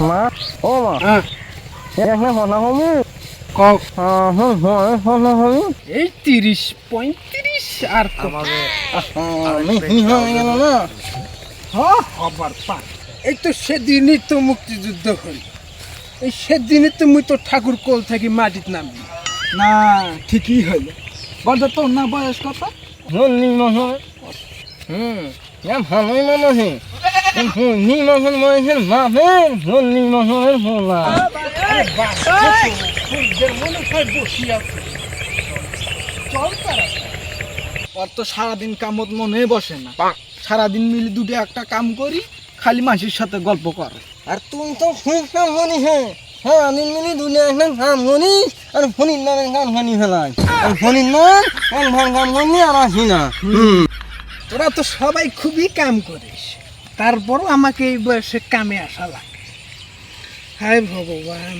ও মা। হ্যাঁ। কথা কও। হুম হুম কথা কমু এই তিরিশ পঁয়ত্রিশ আর হয়ে গেল না হ্যাঁ হবার পার। এই তো সেদিনই তো মুক্তিযুদ্ধ হল। এই সেদিনই তো মুই তো ঠাকুর কোল থেকে মাটিত নামবি না ঠিকই হইল বলতো তোর না বয়স কত? মহল হুম না ভালোই মানুষ হুন্নি ওর তো সারাদিন কামত মনে বসে না। সারাদিন মিলে দুটো একটা কাম করি খালি মাসির সাথে গল্প কর। আর তুই তো খুব কাম হ্যাঁ হ্যাঁ আমি মিলি দুনিয়া একটা কাম করি আর ফোনির নামে কাম খানি ফেলাই। আর ফোনির নাম ভান কাম আর আসি না। তোরা তো সবাই খুবই কাম করিস। তারপরও আমাকে এই বয়সে কামে আসা লাগে। হায় ভগবান।